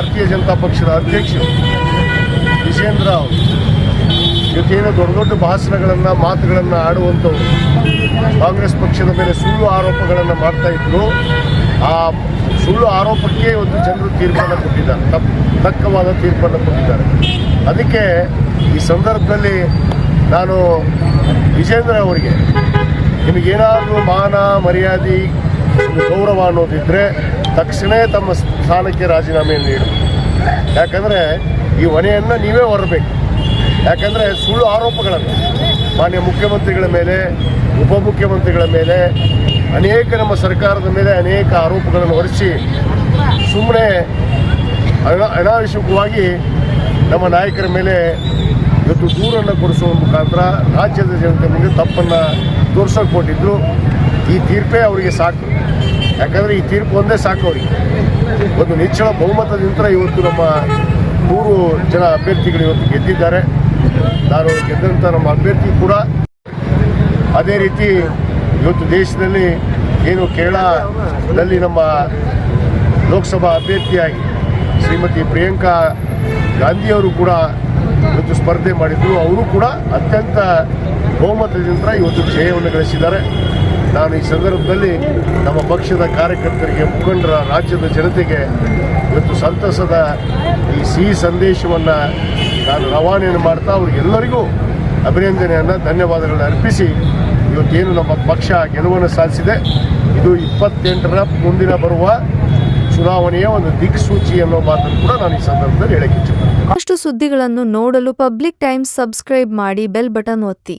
ಭಾರತೀಯ ಜನತಾ ಪಕ್ಷದ ಅಧ್ಯಕ್ಷರು ವಿಜೇಂದ್ರ ಅವರು ದೊಡ್ಡ ದೊಡ್ಡ ಭಾಷಣಗಳನ್ನು, ಮಾತುಗಳನ್ನು ಆಡುವಂಥವ್ರು ಕಾಂಗ್ರೆಸ್ ಪಕ್ಷದ ಮೇಲೆ ಸುಳ್ಳು ಆರೋಪಗಳನ್ನು ಮಾಡ್ತಾ ಇದ್ರು. ಆ ಸುಳ್ಳು ಆರೋಪಕ್ಕೆ ಒಂದು ಜನರು ತೀರ್ಮಾನ ಕೊಟ್ಟಿದ್ದಾರೆ. ತಪ್ಪು ತಕ್ಕವಾದ ತೀರ್ಮಾನ ಕೊಟ್ಟಿದ್ದಾರೆ. ಅದಕ್ಕೆ ಈ ಸಂದರ್ಭದಲ್ಲಿ ನಾನು ವಿಜೇಂದ್ರ ಅವರಿಗೆ ನಿಮಗೇನಾದರೂ ಮಾನ ಮರ್ಯಾದೆ ಒಂದು ಗೌರವ ಅನ್ನೋದಿದ್ದರೆ ತಕ್ಷಣ ತಮ್ಮ ಸ್ಥಾನಕ್ಕೆ ರಾಜೀನಾಮೆಯನ್ನು ನೀಡಿ. ಯಾಕಂದರೆ ಈ ಹೊಣೆಯನ್ನು ನೀವೇ ಹೊರಬೇಕು. ಯಾಕಂದರೆ ಸುಳ್ಳು ಆರೋಪಗಳನ್ನು ಮಾನ್ಯ ಮುಖ್ಯಮಂತ್ರಿಗಳ ಮೇಲೆ, ಉಪಮುಖ್ಯಮಂತ್ರಿಗಳ ಮೇಲೆ ಅನೇಕ ನಮ್ಮ ಸರ್ಕಾರದ ಮೇಲೆ ಅನೇಕ ಆರೋಪಗಳನ್ನು ಹೊರಿಸಿ ಸುಮ್ಮನೆ ಅನ ಅನಾವಶ್ಯಕವಾಗಿ ನಮ್ಮ ನಾಯಕರ ಮೇಲೆ ಇವತ್ತು ದೂರನ್ನು ಕೊಡಿಸುವ ಮುಖಾಂತರ ರಾಜ್ಯದ ಜನತೆ ಮುಂದೆ ತಪ್ಪನ್ನು ತೋರ್ಸೋಕೆ ಈ ತೀರ್ಪೇ ಅವರಿಗೆ ಸಾಕು. ಯಾಕಂದರೆ ಈ ತೀರ್ಪು ಒಂದೇ ಸಾಕು ಅವರಿಗೆ. ಒಂದು ನಿಚ್ಚಳ ಬಹುಮತದಿಂದ ಇವತ್ತು ನಮ್ಮ ಮೂರು ಜನ ಅಭ್ಯರ್ಥಿಗಳು ಇವತ್ತು ಗೆದ್ದಿದ್ದಾರೆ. ನಾನು ಗೆದ್ದಂಥ ನಮ್ಮ ಅಭ್ಯರ್ಥಿ ಕೂಡ. ಅದೇ ರೀತಿ ಇವತ್ತು ದೇಶದಲ್ಲಿ ಏನು ಕೇರಳದಲ್ಲಿ ನಮ್ಮ ಲೋಕಸಭಾ ಅಭ್ಯರ್ಥಿಯಾಗಿ ಶ್ರೀಮತಿ ಪ್ರಿಯಾಂಕಾ ಗಾಂಧಿಯವರು ಕೂಡ ಇವತ್ತು ಸ್ಪರ್ಧೆ ಮಾಡಿದ್ರು. ಅವರು ಕೂಡ ಅತ್ಯಂತ ಬಹುಮತದಿಂದ ಇವತ್ತು ಜಯವನ್ನು ಗಳಿಸಿದ್ದಾರೆ. ನಾನು ಈ ಸಂದರ್ಭದಲ್ಲಿ ನಮ್ಮ ಪಕ್ಷದ ಕಾರ್ಯಕರ್ತರಿಗೆ, ಮುಖಂಡರ, ರಾಜ್ಯದ ಜನತೆಗೆ ಇವತ್ತು ಸಂತಸದ ಈ ಸಿಹಿ ಸಂದೇಶವನ್ನು ನಾನು ರವಾನೆಯನ್ನು ಮಾಡ್ತಾ ಅವ್ರಿಗೆಲ್ಲರಿಗೂ ಅಭಿನಂದನೆಯನ್ನು, ಧನ್ಯವಾದಗಳನ್ನು ಅರ್ಪಿಸಿ ಇವತ್ತೇನು ನಮ್ಮ ಪಕ್ಷ ಗೆಲುವನ್ನು ಸಾಧಿಸಿದೆ. ಇದು ಇಪ್ಪತ್ತೆಂಟರ ಮುಂದಿನ ಬರುವ ಚುನಾವಣೆಯ ಒಂದು ದಿಕ್ಸೂಚಿ ಅನ್ನೋ ಮಾತನ್ನು ಕೂಡ ನಾನು ಈ ಸಂದರ್ಭದಲ್ಲಿ ಹೇಳಕ್ಕೆ ಇಚ್ಛೆ ಅಷ್ಟು ಸುದ್ದಿಗಳನ್ನು ನೋಡಲು ಪಬ್ಲಿಕ್ ಟೈಮ್ಸ್ ಸಬ್ಸ್ಕ್ರೈಬ್ ಮಾಡಿ ಬೆಲ್ ಬಟನ್ ಒತ್ತಿ.